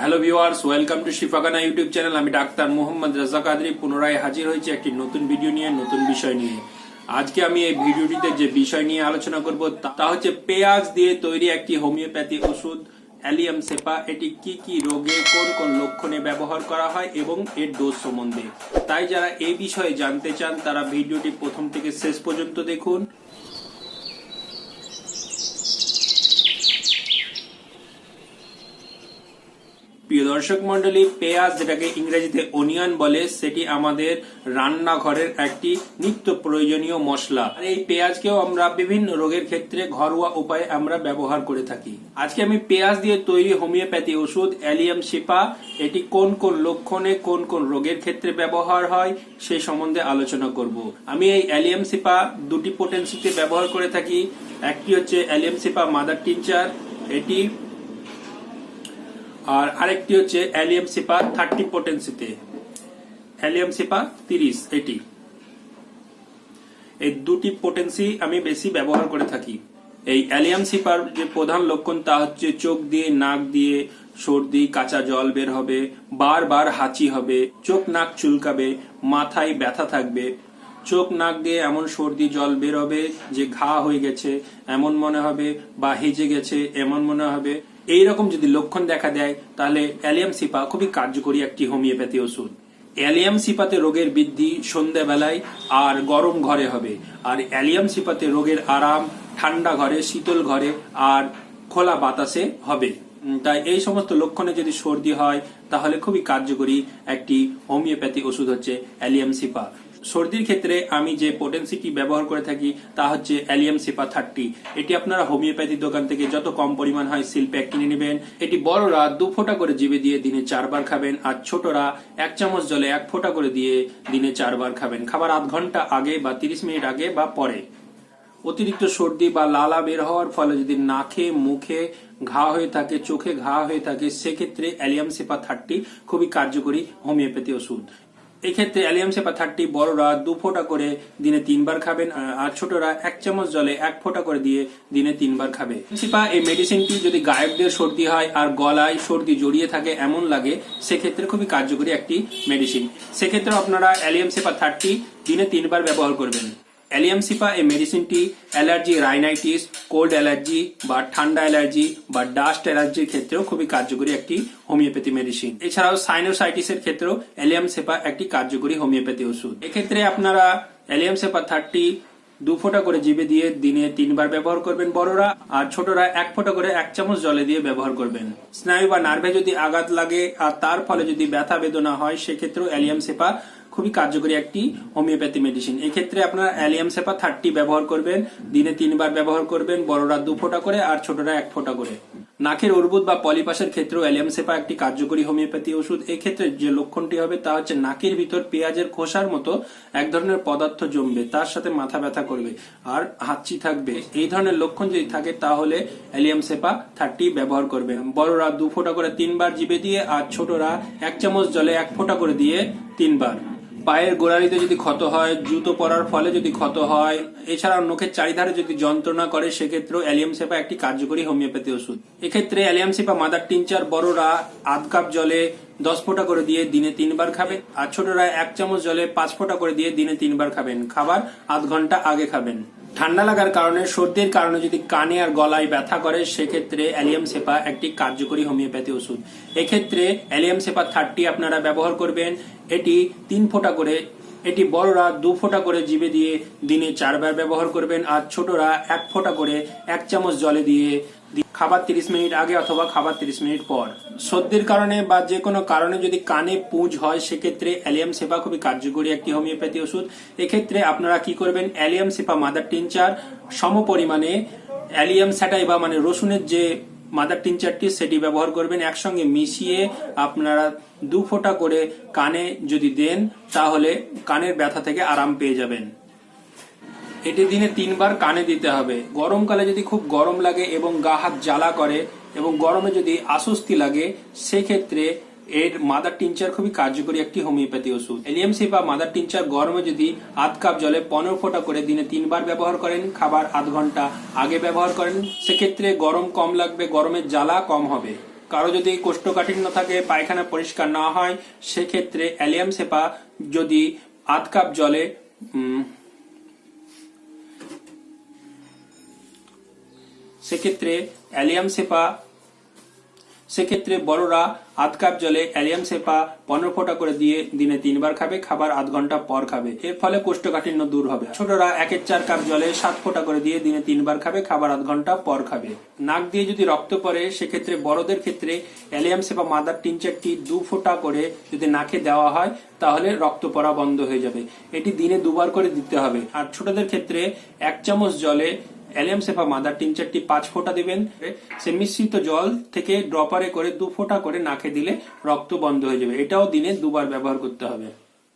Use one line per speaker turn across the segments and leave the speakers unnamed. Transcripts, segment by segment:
Hello viewers welcome to শিফাগানা YouTube channel আমি doctor Mohammad Raja Kadri পুনরায় হাজির হয়েছি একটি নতুন ভিডিও নিয়ে, নতুন বিষয় নিয়ে। আজকে আমি এই ভিডিওটিতে যে বিষয় নিয়ে আলোচনা করব, তা হচ্ছে পেঁয়াজ দিয়ে তৈরি একটি হোমিওপ্যাথি ওষুধ, অ্যালিয়াম সেপা। এটি কি কি রোগে কোন কোন লক্ষণে ব্যবহার করা হয় এবং এর ডোজ সম্বন্ধে। তাই যারা এই বিষয়ে জানতে চান, তারা ভিডিওটি প্রথম থেকে শেষ পর্যন্ত দেখুন। প্রিয় দর্শক মন্ডলী পেঁয়াজ যেটাকে ইংরেজিতে অনিয়ন বলে, সেটি আমাদের রান্নাঘরের একটি নিত্য প্রয়োজনীয় মশলা। আর এই পেঁয়াজকেও আমরা বিভিন্ন রোগের ক্ষেত্রে ঘরোয়া উপায়ে আমরা ব্যবহার করে থাকি। আজকে আমি পেঁয়াজ দিয়ে তৈরি হোমিওপ্যাথি ওষুধ, অ্যালিয়াম শিপা, এটি কোন কোন লক্ষণে, কোন কোন রোগের ক্ষেত্রে ব্যবহার হয় সেই সম্বন্ধে আলোচনা করব। আমি এই অ্যালিয়াম শিপা দুটি পোটেন্সিতে ব্যবহার করে থাকি। একটি হচ্ছে অ্যালিয়াম শিপা মাদার টিনচার, এটি আর আরেকটি হচ্ছে অ্যালিয়াম সিপা থার্টি পোটেন্সিতে। অ্যালিয়াম সিপা তিরিশ, এটি। এই দুটি পোটেন্সি আমি বেশি ব্যবহার করে থাকি। এই অ্যালিয়াম সিপার যে প্রধান লক্ষণ, তা হচ্ছে চোখ দিয়ে, নাক দিয়ে সর্দি, কাঁচা জল বের হবে, বারবার হাঁচি হবে, চোখ নাক চুলকাবে, মাথায় ব্যথা থাকবে। চোখ নাক দিয়ে এমন সর্দি জল বের হবে যে ঘা হয়ে গেছে, এমন মনে হবে বা হেজে গেছে, এমন মনে হবে এই রকম যদি লক্ষণ দেখা দেয়, তাহলে অ্যালিয়াম সিপা খুবই কার্যকরী একটি হোমিওপ্যাথি ওষুধ। অ্যালিয়াম সিপাতে রোগের বৃদ্ধি সন্ধ্যাবেলায় আর গরম ঘরে হবে। আর অ্যালিয়াম সিপাতে রোগের আরাম ঠান্ডা ঘরে, শীতল ঘরে আর খোলা বাতাসে হবে। তাই এই সমস্ত লক্ষণে যদি সর্দি হয়, তাহলে খুবই কার্যকরী একটি হোমিওপ্যাথি ওষুধ হচ্ছে অ্যালিয়াম সিপা। সর্দির ক্ষেত্রে আমি যে পোটেন্সিটি ব্যবহার করে থাকি, তা হচ্ছে অ্যালিয়াম সিপা থার্টি এটি আপনারা হোমিওপ্যাথি দোকান থেকে যত কম পরিমাণ হয় সিল প্যাক কিনে নেবেন। এটি বড়রা দু ফোঁটা করে জিভে দিয়ে দিনে চারবার খাবেন আর ছোটরা এক চামচ জলে এক ফোঁটা করে দিয়ে দিনে চারবার খাবেন। খাবার আধ ঘণ্টা আগে বা তিরিশ মিনিট আগে বা পরে। অতিরিক্ত সর্দি বা লালা বের হওয়ার ফলে যদি নাকে, মুখে ঘা হয়ে থাকে, চোখে ঘা হয়ে থাকে, সেক্ষেত্রে অ্যালিয়াম সেপা থার্টি খুবই কার্যকরী হোমিওপ্যাথি ওষুধ। এক্ষেত্রে অ্যালিয়াম সেপা থার্টি বড়রা দু ফোঁটা করে দিনে তিনবার খাবেন আর ছোটরা এক চামচ জলে এক ফোঁটা করে দিয়ে দিনে তিনবার খাবে। সিপা এই মেডিসিনটি যদি গায়কদের সর্দি হয় আর গলায় সর্দি জড়িয়ে থাকে এমন লাগে, সেক্ষেত্রে খুবই কার্যকরী একটি মেডিসিন সেক্ষেত্রে আপনারা অ্যালিয়াম সেপা থার্টি দিনে তিনবার ব্যবহার করবেন। অ্যালিয়াম সিপা এই মেডিসিনটি অ্যালার্জি, রাইনাইটিস, কোল্ড অ্যালার্জি বা ঠান্ডা অ্যালার্জি বা ডাস্ট অ্যালার্জির ক্ষেত্রেও খুবই কার্যকরী একটি হোমিওপ্যাথি মেডিসিন। এছাড়াও সাইনোসাইটিসের ক্ষেত্রেও অ্যালিয়াম সেপা একটি কার্যকরী হোমিওপ্যাথি ওষুধ। এক্ষেত্রে আপনারা অ্যালিয়াম সেপা থার্টি দু ফোঁটা করে জিভে দিয়ে দিনে তিনবার ব্যবহার করবেন বড়রা, আর ছোটরা এক ফোঁটা করে এক চামচ জলে দিয়ে ব্যবহার করবেন। স্নায়ু বা নার্ভে যদি আঘাত লাগে আর তার ফলে যদি ব্যথা বেদনা হয়, সেক্ষেত্রেও অ্যালিয়াম সেপা খুবই কার্যকরী একটি হোমিওপ্যাথি মেডিসিন। এক্ষেত্রে আপনারা অ্যালিয়াম সেপা থার্টি ব্যবহার করবেন, দিনে তিনবার ব্যবহার করবেন, বড়রা দু ফোঁটা করে আর ছোটরা এক ফোঁটা করে। নাকের অর্বুদ বা পলিপাসের ক্ষেত্রেও অ্যালিয়াম সেপা একটি কার্যকরী হোমিওপ্যাথি ওষুধ। এক্ষেত্রে যে লক্ষণটি হবে তা হচ্ছে নাকের ভিতর পেঁয়াজের খোসার মতো এক ধরনের পদার্থ জমবে, তার সাথে মাথা ব্যথা করবে আর হাঁচি থাকবে। এই ধরনের লক্ষণ যদি থাকে তাহলে অ্যালিয়াম সেপা থার্টি ব্যবহার করবে বড়রা দু ফোঁটা করে তিনবার জিবে দিয়ে আর ছোটরা এক চামচ জলে এক ফোঁটা করে দিয়ে তিনবার। পায়ের গোড়ালিতে যদি ক্ষত হয়, জুতো পরার ফলে যদি ক্ষত হয় এছাড়া নখের চারিধারে যদি যন্ত্রণা করে, সেক্ষেত্রেও অ্যালিয়াম সেপা একটি কার্যকরী হোমিওপ্যাথি ওষুধ। এক্ষেত্রে অ্যালিয়াম সেপা মাদার টিনচার বড়রা আধ কাপ জলে দশ ফোঁটা করে দিয়ে দিনে তিনবার খাবেন আর ছোটরা এক চামচ জলে পাঁচ ফোঁটা করে দিয়ে দিনে তিনবার খাবেন। খাবার আধ ঘণ্টা আগে খাবেন। ঠান্ডা লাগার কারণে, সর্দির কারণে যদি কানে আর গলায় ব্যথা করে, সেক্ষেত্রে অ্যালিয়াম সেপা একটি কার্যকরী হোমিওপ্যাথি ওষুধ। এক্ষেত্রে অ্যালিয়াম সেপা থার্টি আপনারা ব্যবহার করবেন। এটি তিন ফোঁটা করে এটি বড়রা দু ফোঁটা করে জিভে দিয়ে দিনে চারবার ব্যবহার করবেন আর ছোটরা এক ফোঁটা করে এক চামচ জলে দিয়ে খাবার তিরিশ মিনিট আগে অথবা খাবার তিরিশ মিনিট পর। সর্দির কারণে বা যে কোনো কারণে যদি কানে পুঁজ হয়, সেক্ষেত্রে অ্যালিয়াম সেপা খুবই কার্যকরী একটি হোমিওপ্যাথি ওষুধ। এক্ষেত্রে আপনারা কি করবেন? অ্যালিয়াম সেপা মাদার টিনচার সম পরিমাণে অ্যালিয়াম স্যাটাই বা মানে রসুনের যে মাদার টিনচারটি সেটি ব্যবহার করবেন একসঙ্গে মিশিয়ে আপনারা দু ফোঁটা করে কানে যদি দেন, তাহলে কানের ব্যথা থেকে আরাম পেয়ে যাবেন। এটি দিনে তিনবার কানে দিতে হবে। গরমকালে যদি খুব গরম লাগে এবং গা হাত জ্বালা করে এবং গরমে যদি আশ্বস্তি লাগে, সেক্ষেত্রে এর মাদার টিনচার খুবই কার্যকরী একটি হোমিওপ্যাথি ওষুধ। এলিএমসি বা মাদার টিনচার গরমে যদি আধ কাপ জলে পনেরো ফোঁটা করে দিনে তিনবার ব্যবহার করেন, খাবার আধ ঘণ্টা আগে ব্যবহার করেন, সেক্ষেত্রে গরম কম লাগবে গরমের জ্বালা কম হবে। কারও যদি কোষ্ঠকাঠিন্য থাকে, পায়খানা পরিষ্কার না হয়, সেক্ষেত্রে অ্যালিয়াম সেপা যদি আধ কাপ জলে সেক্ষেত্রে অ্যালিয়াম সেপা সেক্ষেত্রে বড়রা আধ কাপ জলে অ্যালিয়াম সেপা পনেরো ফোঁটা করে দিয়ে দিনে তিনবার খাবে, খাবার আধ ঘণ্টা পর খাবে। এর ফলে কোষ্ঠকাঠিন্য দূর হবে। ছোটরা একের চার কাপ জলে সাত ফোঁটা করে দিয়ে দিনে তিনবার খাবে, খাবার আধ ঘণ্টা পর খাবে। নাক দিয়ে যদি রক্ত পড়ে, সেক্ষেত্রে বড়দের ক্ষেত্রে অ্যালিয়াম সেপা মাদার তিন চারটি দু ফোঁটা করে যদি নাকে দেওয়া হয়, তাহলে রক্ত পড়া বন্ধ হয়ে যাবে। এটি দিনে দুবার করে দিতে হবে। আর ছোটদের ক্ষেত্রে এক চামচ জলে অ্যালিয়াম সেফা মাদার টিনচারটি পাঁচ ফোঁটা দিবেন। সে মিশ্রিত জল থেকে ড্রপারে করে দু ফোঁটা করে নাকে দিলে রক্ত বন্ধ হয়ে যাবে। এটাও দিনে দুবার ব্যবহার করতে হবে।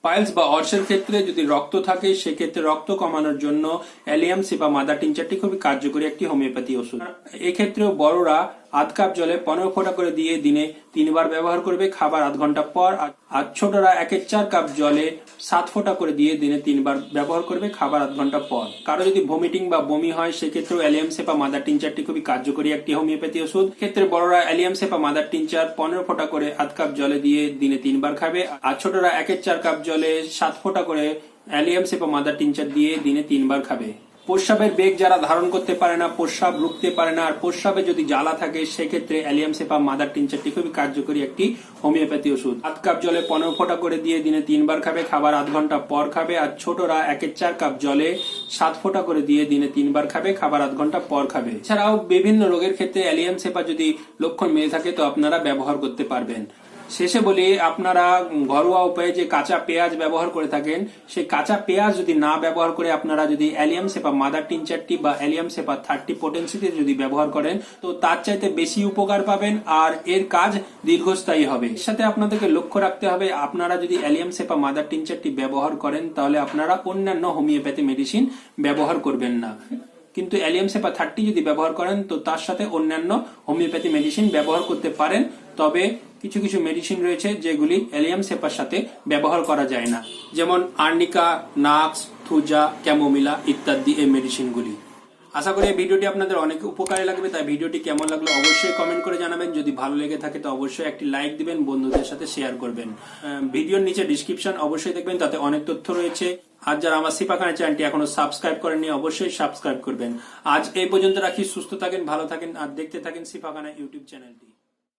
পাইলস বা অর্সের ক্ষেত্রে যদি রক্ত থাকে, সেক্ষেত্রে রক্ত কমানোর জন্য অ্যালিয়াম সেপা মাদার টিনচারটি খুবই কার্যকরী একটি হোমিওপ্যাথি ওষুধ। এক্ষেত্রেও বড়রা আধ কাপ জলে পনেরো ফোঁটা করে দিয়ে দিনে তিনবার ব্যবহার করবে খাবার আধ ঘণ্টা পর, আর- ছোটরা একের চার কাপ জলে সাত ফোঁটা করে দিয়ে দিনে তিনবার ব্যবহার করবে খাবার আধ ঘণ্টা পর। কারও যদি ভমিটিং বা বমি হয়, সেক্ষেত্রেও অ্যালিয়াম সেপা মাদার টিনচারটি খুবই কার্যকরী একটি হোমিওপ্যাথি ওষুধ। ক্ষেত্রে বড়রা অ্যালিয়াম সেপা মাদার টিনচার পনেরো ফোঁটা করে আধ কাপ জলে দিয়ে দিনে তিনবার খাবে, আর ছোটরা একের চার কাপ জলে সাত ফোঁটা করে অ্যালিয়াম সেপা মাদার টিনচার দিয়ে দিনে তিনবার খাবে। প্রস্রাবের বেগ যারা ধারণ করতে পারে না, প্রস্রাব রুখতে পারে না, আর প্রস্রাবে যদি জ্বালা থাকে, সেক্ষেত্রে অ্যালিয়াম সেপা, মাদার টিনচারটি খুবই কার্যকরী একটি হোমিওপ্যাথি ওষুধ। আধ কাপ জলে পনেরো ফোঁটা করে দিয়ে দিনে তিনবার খাবে, খাবার আধ ঘণ্টা পর খাবে, আর ছোটরা একের চার কাপ জলে সাত ফোঁটা করে দিয়ে দিনে তিনবার খাবে, খাবার আধ ঘণ্টা পর খাবে। এছাড়াও বিভিন্ন রোগের ক্ষেত্রে অ্যালিয়াম সেপা যদি লক্ষণ মেয়ে থাকে, তো আপনারা ব্যবহার করতে পারবেন। শেষে বলি, আপনারা ঘরোয়া উপায়ে যে কাঁচা পেঁয়াজ ব্যবহার করে থাকেন, সেই কাঁচা পেঁয়াজ যদি না ব্যবহার করে আপনারা যদি অ্যালিয়াম সেপা মাদার টিন চারটি বা অ্যালিয়াম সেপা থার্টি পোটেন্সিতে যদি ব্যবহার করেন, তো তার চাইতে বেশি উপকার পাবেন আর এর কাজ দীর্ঘস্থায়ী হবে। সাথে আপনাদেরকে লক্ষ্য রাখতে হবে, আপনারা যদি অ্যালিয়াম সেপা মাদার টিন চারটি ব্যবহার করেন, তাহলে আপনারা অন্যান্য হোমিওপ্যাথি মেডিসিন ব্যবহার করবেন না। কিন্তু অ্যালিয়াম সেপা থার্টি যদি ব্যবহার করেন, তো তার সাথে অন্যান্য হোমিওপ্যাথি মেডিসিন ব্যবহার করতে পারেন, তবে কিছু কিছু মেডিসিন রয়েছে যেগুলি অ্যালিয়াম সেপার সাথে ব্যবহার করা যায় না। যেমন আর্নিকা নাক্স থুজা, ক্যামোমিলা ইত্যাদি এই মেডিসিনগুলি আশা করি এই ভিডিওটি আপনাদের অনেক উপকারে লাগবে, তাই ভিডিওটি কেমন লাগল অবশ্যই কমেন্ট করে জানাবেন। যদি ভালো লেগে থাকে তো অবশ্যই একটি লাইক দিবেন, বন্ধুদের সাথে শেয়ার করবেন। ভিডিওর নিচে ডিসক্রিপশন অবশ্যই দেখবেন, তাতে অনেক তথ্য রয়েছে। আর যারা আমার সিপাখানা চ্যানেলটি এখনও সাবস্ক্রাইব করেননি, অবশ্যই সাবস্ক্রাইব করবেন। আজ এই পর্যন্ত রাখি, সুস্থ থাকেন, ভালো থাকেন, আর দেখতে থাকেন সিপাখানা ইউটিউব চ্যানেলটি